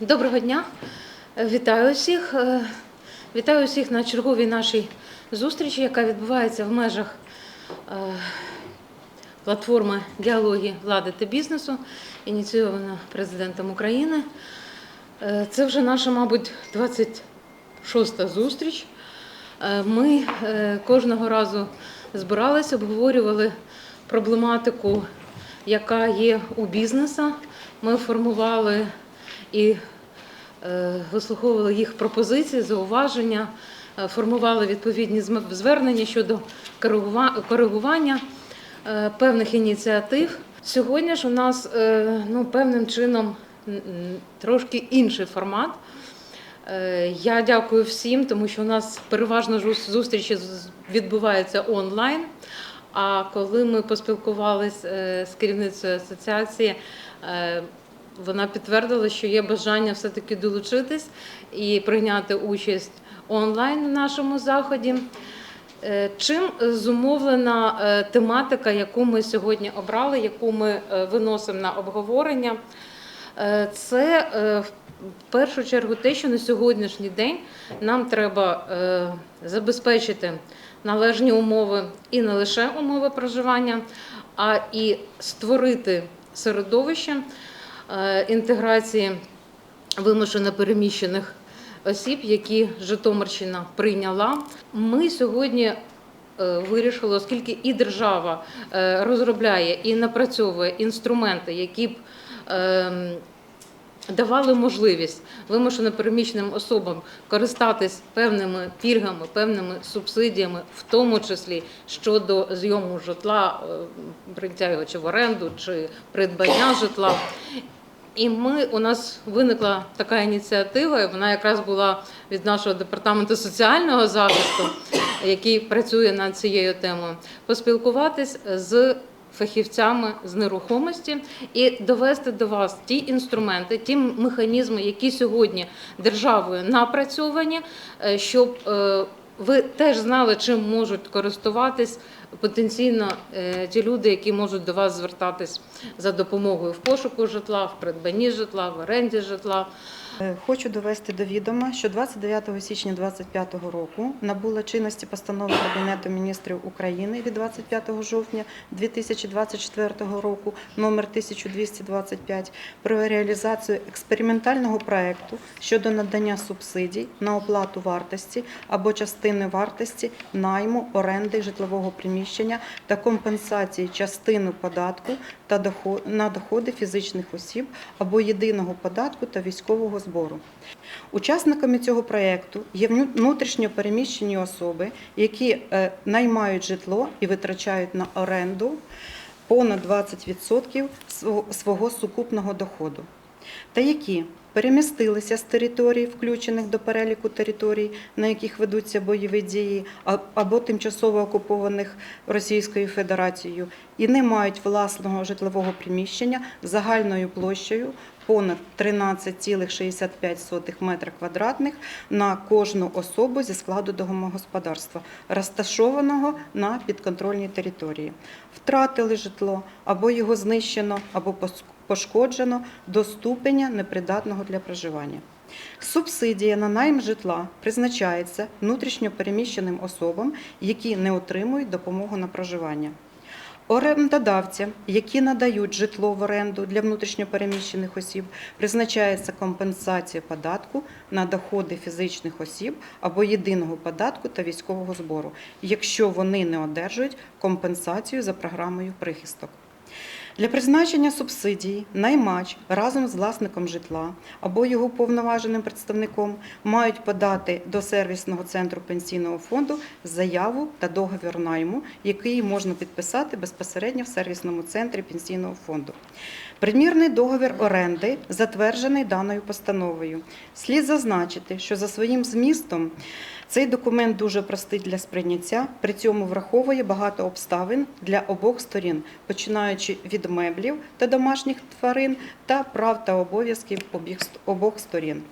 Доброго дня. Вітаю усіх. Е, Вітаю усіх на черговій нашій зустрічі, яка відбувається в межах е, платформи діалоги влади та бізнесу, ініційована президентом України. Е, Це вже наша, мабуть, 26-та зустріч. Ми кожного разу збиралися, обговорювали проблематику, яка є у бізнеса. Ми формували і вислуховували їх пропозиції, зауваження, е, формували відповідні звернення щодо коригування е, певних ініціатив. Сьогодні ж у нас е, ну, певним чином трошки інший формат. Е, Я дякую всім, тому що у нас переважно зустрічі відбуваються онлайн. А коли ми поспілкувалися з керівницею асоціації, е, вона підтвердила, що є бажання все-таки долучитись і прийняти участь онлайн в нашому заході. Е, Чим зумовлена е, тематика, яку ми сьогодні обрали, яку ми е, виносимо на обговорення? Це в першу чергу те, що на сьогоднішній день нам треба забезпечити належні умови і не лише умови проживання, а і створити середовище інтеграції вимушено переміщених осіб, які Житомирщина прийняла. Ми сьогодні е, вирішили, оскільки і держава е, розробляє і напрацьовує інструменти, які б ем, давали можливість вимушено переміщеним особам користатись певними пільгами, певними субсидіями, в тому числі щодо зйому житла, е, прийняття його чи в оренду, чи придбання житла. І ми у нас виникла така ініціатива, і вона якраз була від нашого департаменту соціального захисту, який працює над цією темою, поспілкуватись з фахівцями з нерухомості і довести до вас ті інструменти, ті механізми, які сьогодні державою напрацьовані, е, щоб е, ви теж знали, чим можуть користуватись потенційно е, ті люди, які можуть до вас звертатись за допомогою в пошуку житла, в придбанні житла, в оренді житла. Е, Хочу довести до відома, що 29 січня 2025 року набула чинності постанова Кабінету міністрів України від 25 жовтня 2024 року номер 1225 про реалізацію експериментального проекту щодо надання субсидій на оплату вартості або частини вартості найму оренди житлового приміщення та компенсації частини податку та на доходи фізичних осіб або єдиного податку та військового збору. Учасниками цього проєкту є внутрішньопереміщені внутрішньо переміщені особи, які е, наймають житло і витрачають на оренду понад 20% свого- свого сукупного доходу, та які перемістилися з територій, включених до переліку територій, на яких ведуться бойові дії, або тимчасово окупованих Російською Федерацією, і не мають власного житлового приміщення загальною площею понад 13,65 метра квадратних на кожну особу зі складу домогосподарства, розташованого на підконтрольній території. Втратили житло або його знищено, або пошкоджено до ступеня непридатного для проживання. Субсидія на найм житла призначається внутрішньо переміщеним особам, які не отримують допомогу на проживання. Орендодавцям, які надають житло в оренду для внутрішньопереміщених осіб, призначається компенсація податку на доходи фізичних осіб або єдиного податку та військового збору, якщо вони не одержують компенсацію за програмою прихисток. Для призначення субсидії наймач разом з власником житла або його повноваженим представником мають подати до сервісного центру пенсійного фонду заяву та договір найму, який можна підписати безпосередньо в сервісному центрі пенсійного фонду. Примірний договір оренди затверджений даною постановою. Слід зазначити, що за своїм змістом цей документ дуже простий для сприйняття, при цьому враховує багато обставин для обох сторін, починаючи від меблів та домашніх тварин та прав та обов'язків обох сторін.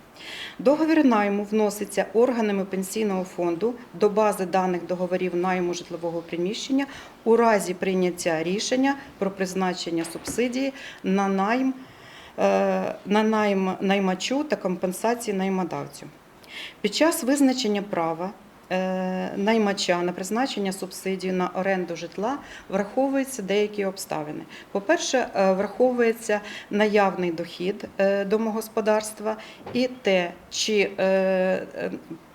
Договір найму вноситься органами пенсійного фонду до бази даних договорів найму житлового приміщення у разі прийняття рішення про призначення субсидії на найм е, на найм наймачу та компенсації наймодавцю. Під час визначення права е, наймача на призначення субсидії на оренду житла враховуються деякі обставини. По-перше, е, враховується наявний дохід е, домогосподарства і те, чи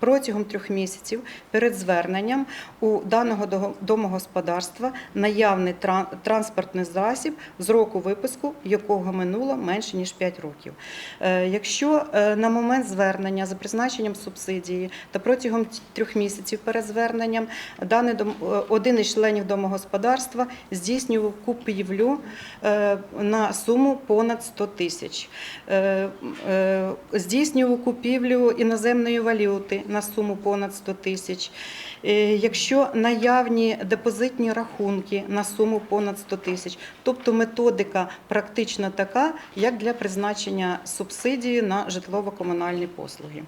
протягом трьох місяців перед зверненням у даного домогосподарства наявний транспортний засіб з року випуску, якого минуло менше ніж 5 років. Е, Якщо е, на момент звернення за призначенням субсидії та протягом трьох місяців перед зверненням даний е, один із членів домогосподарства здійснював купівлю на суму понад 100 тисяч, здійснював купівлю іноземної валюти на суму понад 100 тисяч. Е, Якщо наявні депозитні рахунки на суму понад 100 тисяч, тобто методика практично така, як для призначення субсидії на житлово-комунальні послуги.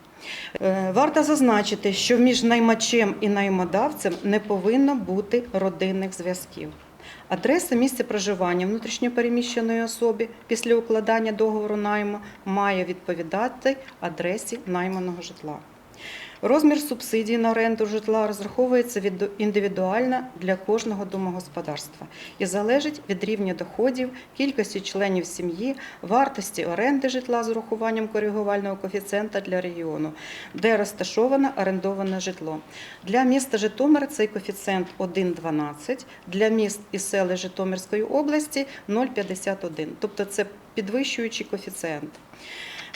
Е, Варто зазначити, що між наймачем і наймодавцем не повинно бути родинних зв'язків. Адреса місця проживання внутрішньопереміщеної особи після укладання договору найму має відповідати адресі найманого житла. Розмір субсидії на оренду житла розраховується від- індивідуально для кожного домогосподарства і залежить від рівня доходів, кількості членів сім'ї, вартості оренди житла з урахуванням коригувального коефіцієнта для регіону, де розташоване орендоване житло. Для міста Житомира цей коефіцієнт 1,12, для міст і селищ Житомирської області 0,51, тобто це підвищуючий коефіцієнт.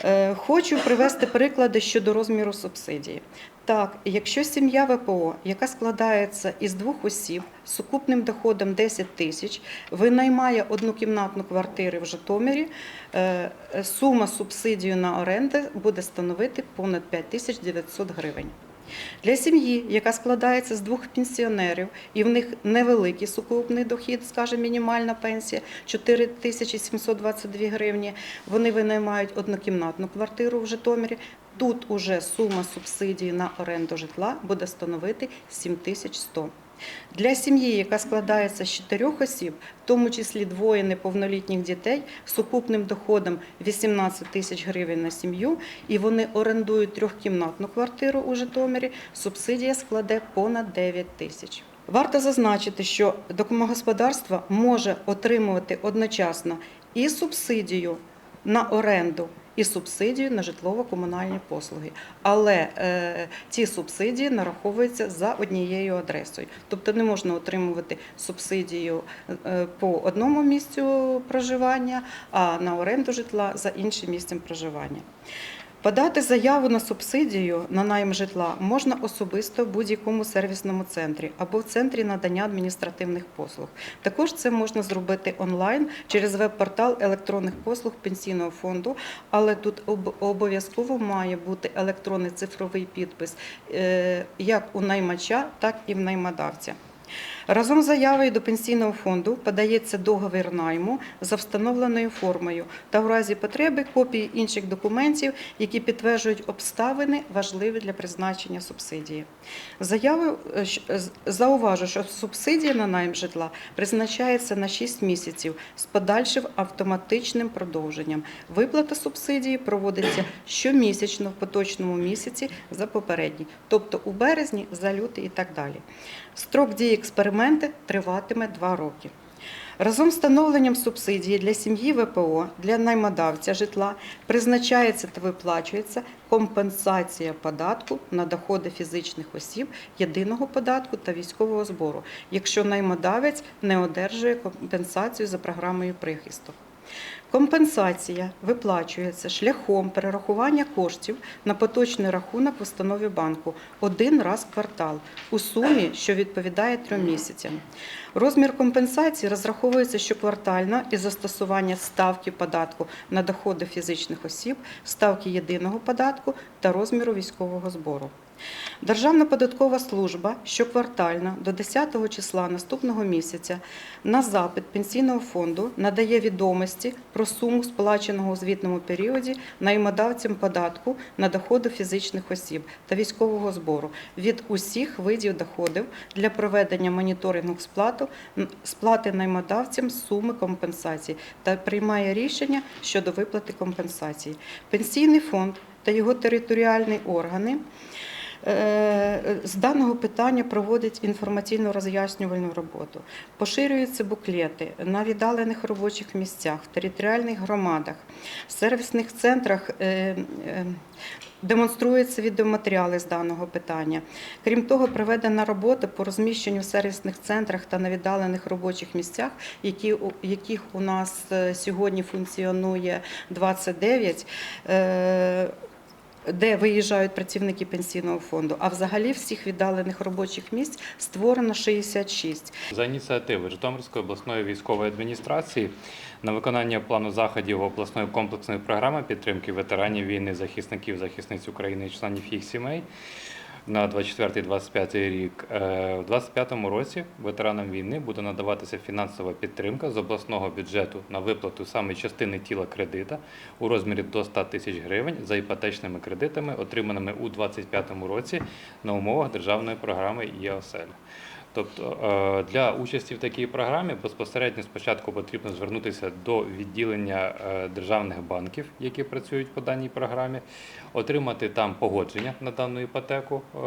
Е, Хочу привести приклади щодо розміру субсидії. Так, якщо сім'я ВПО, яка складається із двох осіб з сукупним доходом 10 тисяч, винаймає однокімнатну квартиру в Житомирі, е, сума субсидії на оренди буде становити понад 5900 гривень. Для сім'ї, яка складається з двох пенсіонерів, і в них невеликий сукупний дохід, скажімо, мінімальна пенсія 4722 гривні, вони винаймають однокімнатну квартиру в Житомирі. Тут уже сума субсидії на оренду житла буде становити 7100. Для сім'ї, яка складається з чотирьох осіб, в тому числі двоє неповнолітніх дітей, з сукупним доходом 18 тисяч гривень на сім'ю, і вони орендують трьохкімнатну квартиру у Житомирі, субсидія складе понад 9 тисяч. Варто зазначити, що домогосподарство може отримувати одночасно і субсидію на оренду, і субсидію на житлово-комунальні послуги. Але е, ці субсидії нараховуються за однією адресою. Тобто не можна отримувати субсидію е, по одному місцю проживання, а на оренду житла за іншим місцем проживання. Подати заяву на субсидію на найм житла можна особисто в будь-якому сервісному центрі або в центрі надання адміністративних послуг. Також це можна зробити онлайн через веб-портал електронних послуг пенсійного фонду, але тут обов'язково має бути електронний цифровий підпис е, як у наймача, так і в наймодавця. Разом з заявою до пенсійного фонду подається договір найму за встановленою формою та в разі потреби копії інших документів, які підтверджують обставини, важливі для призначення субсидії. Заявою е, з- зауважу, що субсидія на найм житла призначається на 6 місяців з подальшим автоматичним продовженням. Виплата субсидії проводиться щомісячно в поточному місяці за попередній, тобто у березні, за лютий і так далі. Строк дії експерименти триватиме 2 роки. Разом з встановленням субсидії для сім'ї ВПО для наймодавця житла призначається та виплачується компенсація податку на доходи фізичних осіб, єдиного податку та військового збору, якщо наймодавець не одержує компенсацію за програмою прихисту. Компенсація виплачується шляхом перерахування коштів на поточний рахунок в установі банку один раз в квартал у сумі, що відповідає трьом місяцям. Розмір компенсації розраховується щоквартально із застосування ставки податку на доходи фізичних осіб, ставки єдиного податку та розміру військового збору. Державна податкова служба щоквартально до 10 числа наступного місяця на запит пенсійного фонду надає відомості про суму сплаченого у звітному періоді наймодавцям податку на доходи фізичних осіб та військового збору від усіх видів доходів для проведення моніторингу сплату, сплати наймодавцям суми компенсації та приймає рішення щодо виплати компенсації. Пенсійний фонд та його територіальні органи з даного питання проводять інформаційно роз'яснювальну роботу. Поширюються буклети на віддалених робочих місцях, в територіальних громадах, в сервісних центрах. е, е, Демонструються відеоматеріали з даного питання. Крім того, проведена робота по розміщенню в сервісних центрах та на віддалених робочих місцях, які, яких у нас е, сьогодні функціонує 29, е, де виїжджають працівники пенсійного фонду. А взагалі всіх віддалених робочих місць створено 66. За ініціативи Житомирської обласної військової адміністрації на виконання плану заходів обласної комплексної програми підтримки ветеранів війни, захисників, захисниць України і членів їх сімей на 24-25 рік. Е, У 2025 році ветеранам війни буде надаватися фінансова підтримка з обласного бюджету на виплату саме частини тіла кредита у розмірі до 100 тисяч гривень за іпотечними кредитами, отриманими у 2025 році на умовах державної програми ЄОСЕЛь. Тобто е, для участі в такій програмі безпосередньо спочатку потрібно звернутися до відділення е, державних банків, які працюють по даній програмі, отримати там погодження на дану іпотеку, е,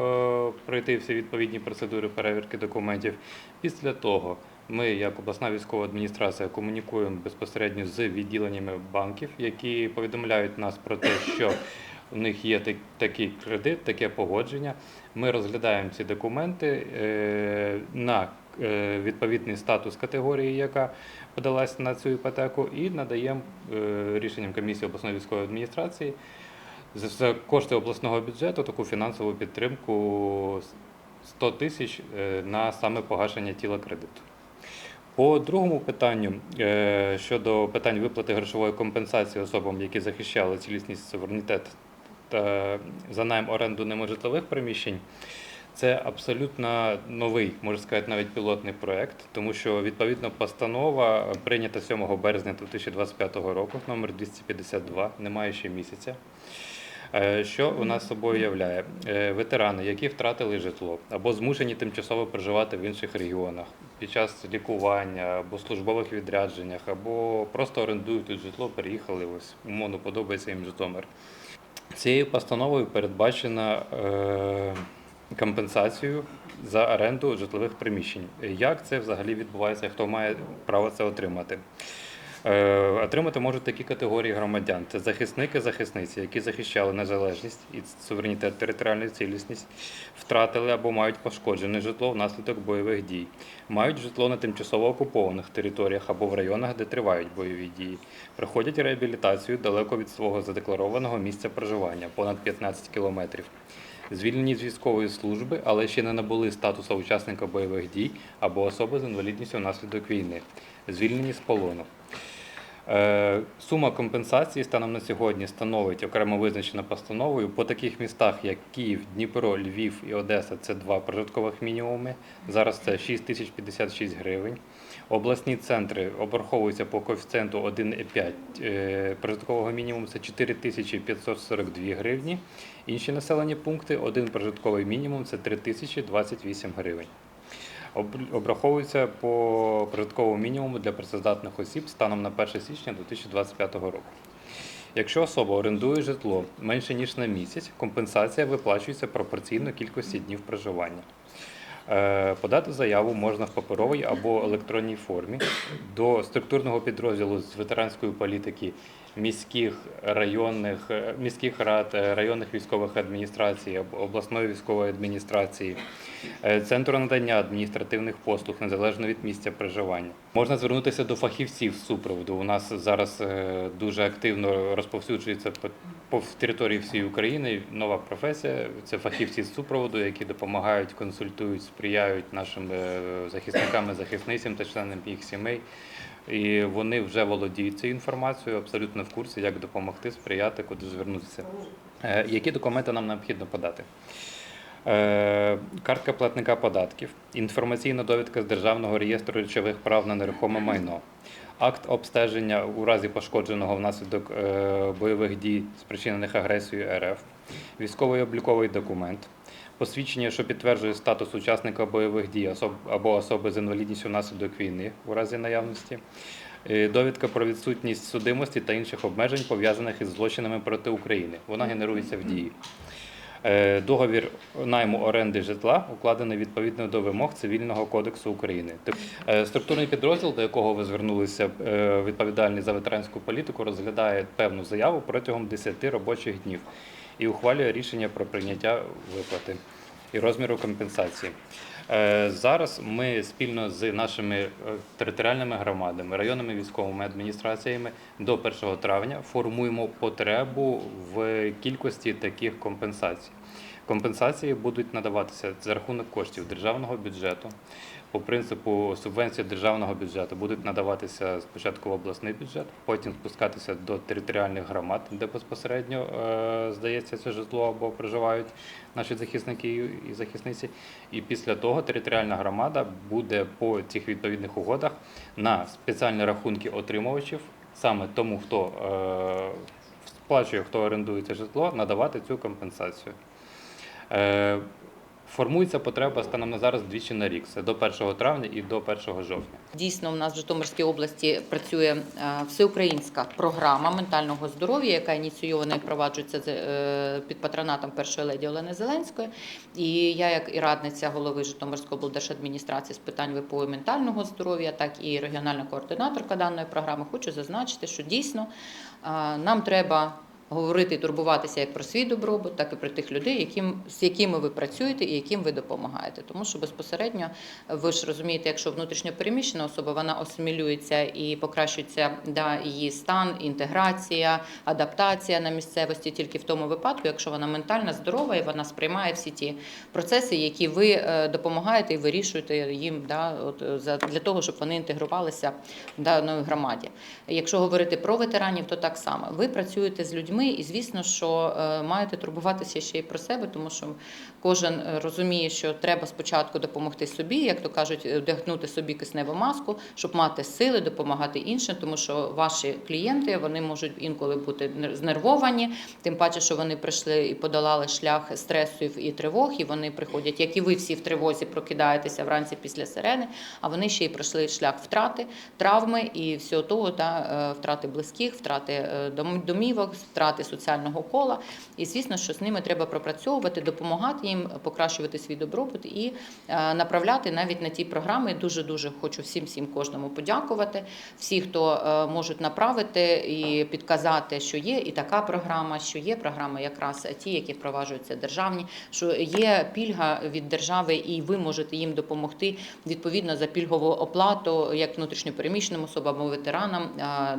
пройти всі відповідні процедури перевірки документів. Після того ми, як обласна військова адміністрація, комунікуємо безпосередньо з відділеннями банків, які повідомляють нас про те, що у них є так- такий кредит, таке погодження. Ми розглядаємо ці документи е, на е, відповідний статус категорії, яка подалася на цю іпотеку, і надаємо е, рішенням комісії обласної військової адміністрації за- кошти обласного бюджету таку фінансову підтримку 100 тисяч на саме погашення тіла кредиту. По другому питанню щодо питань виплати грошової компенсації особам, які захищали цілісність суверенітет за найм оренду неможливих приміщень, це абсолютно новий, можна сказати, навіть пілотний проект, тому що відповідно постанова прийнята 7 березня 2025 року, номер 252, немає ще місяця. Е, Що у нас собою являє? Е, Ветерани, які втратили житло або змушені тимчасово проживати в інших регіонах під час лікування або службових відрядженнях, або просто орендують тут житло, переїхали ось умовно подобається їм Житомир. Цією постановою передбачена е, компенсацію за оренду житлових приміщень. Як це взагалі відбувається? Хто має право це отримати? Е, Отримати можуть такі категорії громадян: це захисники, захисниці, які захищали незалежність і суверенітет, територіальну цілісність, втратили або мають пошкоджене житло внаслідок бойових дій, мають житло на тимчасово окупованих територіях або в районах, де тривають бойові дії, проходять реабілітацію далеко від свого задекларованого місця проживання понад 15 кілометрів. Звільнені з військової служби, але ще не набули статусу учасника бойових дій або особи з інвалідністю внаслідок війни, звільнені з полону. Е, Сума компенсації станом на сьогодні становить окремо визначена постановою по таких містах, як Київ, Дніпро, Львів і Одеса. Це два прожиткових мінімуми. Зараз це 6 тисяч 56 гривень. Обласні центри обраховуються по коефіцієнту 1,5 е, прожиткового мінімуму це 4 тисячі 542 гривні. Інші населені пункти один прожитковий мінімум це 3 тисячі 28 гривень. Об- Обраховується по прожитковому мінімуму для працездатних осіб станом на 1 січня 2025 року. Якщо особа орендує житло менше ніж на місяць, компенсація виплачується пропорційно кількості днів проживання. Е, Подати заяву можна в паперовій або електронній формі до структурного підрозділу з ветеранської політики міських районних е, міських рад, е, районних військових адміністрацій, обласної військової адміністрації, е, центру надання адміністративних послуг незалежно від місця проживання. Можна звернутися до фахівців з супроводу. У нас зараз дуже активно розповсюджується по, території всієї України нова професія. Це фахівці з супроводу, які допомагають, консультують, сприяють нашим захисникам, захисницям та членам їх сімей. І вони вже володіють цією інформацією, абсолютно в курсі, як допомогти, сприяти, куди звернутися. Е, Які документи нам необхідно подати? Е, Картка платника податків, інформаційна довідка з Державного реєстру речових прав на нерухоме майно, акт обстеження у разі пошкодженого внаслідок е, бойових дій, спричинених агресією РФ, військовий обліковий документ, посвідчення, що підтверджує статус учасника бойових дій або особи з інвалідністю внаслідок війни у разі наявності, е, довідка про відсутність судимості та інших обмежень, пов'язаних із злочинами проти України. Вона генерується в дії. Е, Договір найму оренди житла укладений відповідно до вимог Цивільного кодексу України. Е, Структурний підрозділ, до якого ви звернулися, відповідальний за ветеранську політику, розглядає певну заяву протягом 10 робочих днів і ухвалює рішення про прийняття виплати і розміру компенсації. Е, Зараз ми спільно з нашими е, територіальними громадами, районними військовими адміністраціями до 1 травня формуємо потребу в кількості таких компенсацій. Компенсації будуть надаватися за рахунок коштів державного бюджету. По принципу субвенції державного бюджету будуть надаватися спочатку в обласний бюджет, потім спускатися до територіальних громад, де безпосередньо е, здається це житло або проживають наші захисники і захисниці. І після того територіальна громада буде по цих відповідних угодах на спеціальні рахунки отримувачів, саме тому, хто е, сплачує, хто орендує це житло, надавати цю компенсацію. Формується потреба станом на зараз двічі на рік. Це до 1 травня і до 1 жовтня. Дійсно, у нас в Житомирській області працює е, всеукраїнська програма ментального здоров'я, яка ініційована і впроваджується е, під патронатом першої леді Олени Зеленської. І я, як і радниця голови Житомирської облдержадміністрації з питань ВПО і ментального здоров'я, так і регіональна координаторка даної програми, хочу зазначити, що дійсно е, нам треба. Говорити і турбуватися як про свій добробут, так і про тих людей, яким, з якими ви працюєте і яким ви допомагаєте. Тому що безпосередньо ви ж розумієте, якщо внутрішньо переміщена особа, вона асимілюється і покращується да, її стан, інтеграція, адаптація на місцевості тільки в тому випадку, якщо вона ментально здорова і вона сприймає всі ті процеси, які ви е, допомагаєте і вирішуєте їм да, от, для того, щоб вони інтегрувалися в даної громаді. Якщо говорити про ветеранів, то так само. Ви працюєте з людьми, і звісно, що е, маєте турбуватися ще й про себе, тому що кожен е, розуміє, що треба спочатку допомогти собі, як то кажуть, е, вдягнути собі кисневу маску, щоб мати сили допомагати іншим, тому що ваші клієнти вони можуть інколи бути нер- знервовані, тим паче, що вони прийшли і подолали шлях стресів і тривог, і вони приходять, як і ви всі в тривозі прокидаєтеся вранці після сирени, а вони ще й пройшли шлях втрати, травми і всього того, та втрати близьких, втрати домівок, втрати соціального кола. І звісно, що з ними треба пропрацьовувати, допомагати їм покращувати свій добробут і е, направляти навіть на ті програми. Дуже дуже хочу всім всім кожному подякувати. Всі, хто е, можуть направити і підказати, що є і така програма, що є програми, якраз ті, які впроваджуються державні, що є пільга від держави, і ви можете їм допомогти відповідно за пільгову оплату, як внутрішньопереміщеним особам або ветеранам,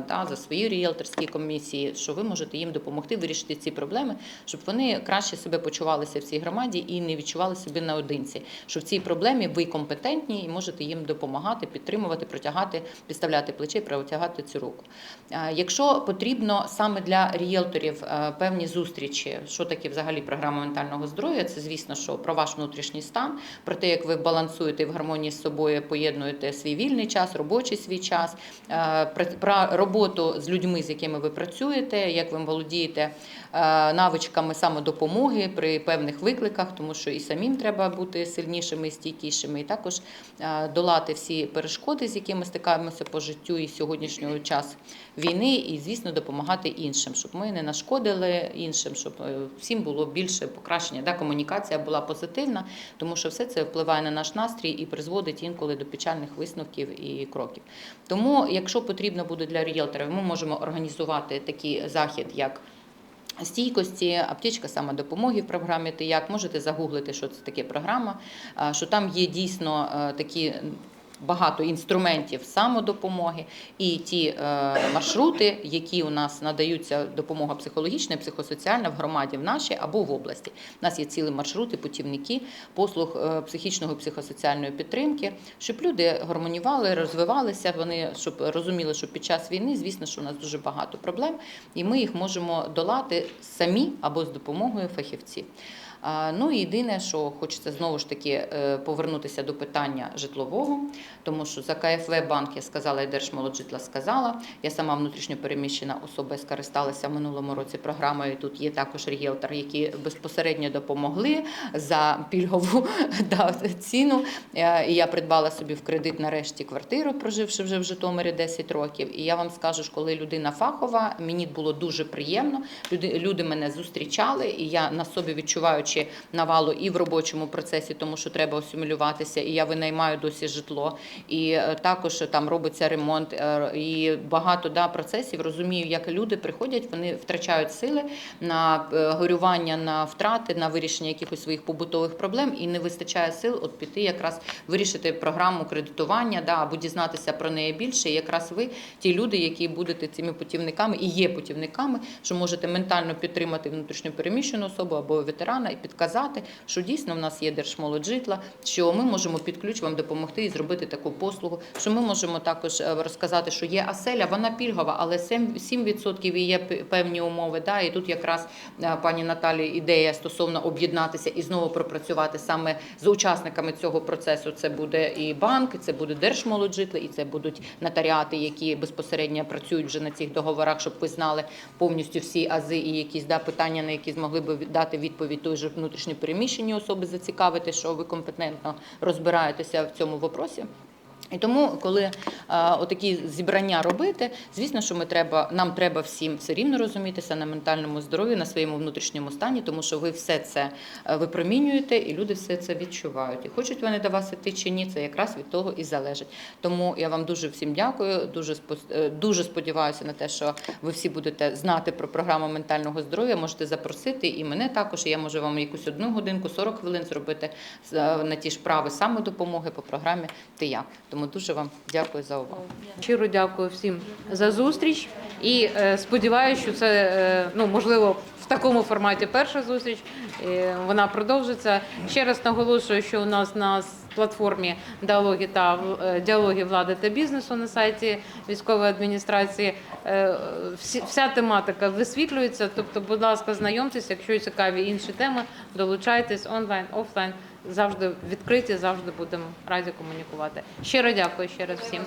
та за свої ріелторські комісії, що ви можете їм допомогти вирішити ці проблеми, щоб вони краще себе почувалися в цій громаді і не відчували себе наодинці. Що в цій проблемі ви компетентні і можете їм допомагати, підтримувати, протягати, підставляти плече, і протягати цю руку. Якщо потрібно саме для ріелторів е, певні зустрічі, що таке взагалі програма ментального здоров'я, це звісно, що про ваш внутрішній стан, про те, як ви балансуєте в гармонії з собою, поєднуєте свій вільний час, робочий свій час, е, про роботу з людьми, з якими ви працюєте, як ви володієте е, навичками самодопомоги при певних викликах, тому що і самим треба бути сильнішими, і стійкішими, і також е, долати всі перешкоди, з якими стикаємося по життю і сьогоднішнього час війни, і звісно допомагати іншим, щоб ми не нашкодили іншим, щоб е, всім було більше покращення. Да, комунікація була позитивна, тому що все це впливає на наш настрій і призводить інколи до печальних висновків і кроків. Тому, якщо потрібно буде для ріелторів, ми можемо організувати такий захід, як Стійкості, аптечка самодопомоги в програмі «Ти як можете загуглити, що це таке програма, що там є дійсно е, такі багато інструментів самодопомоги і ті е, маршрути, які у нас надаються допомога психологічна, і психосоціальна в громаді в нашій або в області. У нас є цілі маршрути, путівники, послуг е, психічного і психосоціальної підтримки, щоб люди гармонювали, розвивалися. Вони щоб розуміли, що під час війни, звісно, що у нас дуже багато проблем, і ми їх можемо долати самі або з допомогою фахівців. Ну і єдине, що хочеться знову ж таки е, повернутися до питання житлового, тому що за КФВ банк я сказала, і Держмолоджитла сказала. Я сама внутрішньо переміщена особа, скористалася в минулому році програмою. Тут є також ріелтор, які безпосередньо допомогли за пільгову да, ціну. Е, І я придбала собі в кредит нарешті квартиру, проживши вже в Житомирі 10 років. І я вам скажу, що коли людина фахова, мені було дуже приємно. Люди, люди мене зустрічали, і я на собі відчуваючи навалу і в робочому процесі, тому що треба асимілюватися, і я винаймаю досі житло. І е, також там робиться ремонт, е, і багато да, процесів розумію, як люди приходять, вони втрачають сили на е, горювання, на втрати, на вирішення якихось своїх побутових проблем, і не вистачає сил от піти якраз вирішити програму кредитування, да, або дізнатися про неї більше. І якраз ви ті люди, які будете цими путівниками і є путівниками, що можете ментально підтримати внутрішньопереміщену особу або ветерана і підказати, що дійсно в нас є держмолоджитла, що ми можемо під ключ вам допомогти і зробити таку послугу. Що ми можемо також е, розказати, що є аселя, вона пільгова, але 7%, 7% і є певні умови. Да, і тут якраз е, пані Наталі ідея стосовно об'єднатися і знову пропрацювати саме з учасниками цього процесу. Це буде і банк, і це буде держмолоджитли, і це будуть нотаріати, які безпосередньо працюють вже на цих договорах, щоб ви знали повністю всі ази і якісь да, питання, на які змогли би дати відповідь той же внутрішньопереміщені особи, зацікавити, що ви компетентно розбираєтеся в цьому вопросі. І тому, коли е, отакі зібрання робити, звісно, що ми треба, нам треба всім все рівно розумітися на ментальному здоров'ї, на своєму внутрішньому стані, тому що ви все це е, випромінюєте, і люди все це відчувають. І хочуть вони до вас іти чи ні, це якраз від того і залежить. Тому я вам дуже всім дякую. Дуже е, дуже сподіваюся на те, що ви всі будете знати про програму ментального здоров'я. Можете запросити і мене також. і Я можу вам якусь одну годинку, 40 хвилин зробити на ті ж прави самодопомоги по програмі Ти як. Тому дуже вам дякую за увагу. Щиро дякую всім за зустріч і е, сподіваюся, що це е, ну можливо в такому форматі перша зустріч. Вона продовжиться. Ще раз наголошую, що у нас на платформі діалоги та е, діалоги влади та бізнесу на сайті військової адміністрації. всі- Вся тематика висвітлюється. Тобто, будь ласка, знайомтесь, якщо цікаві інші теми, долучайтесь онлайн, офлайн. Завжди відкриті, завжди будемо раді комунікувати. Щиро дякую ще раз всім.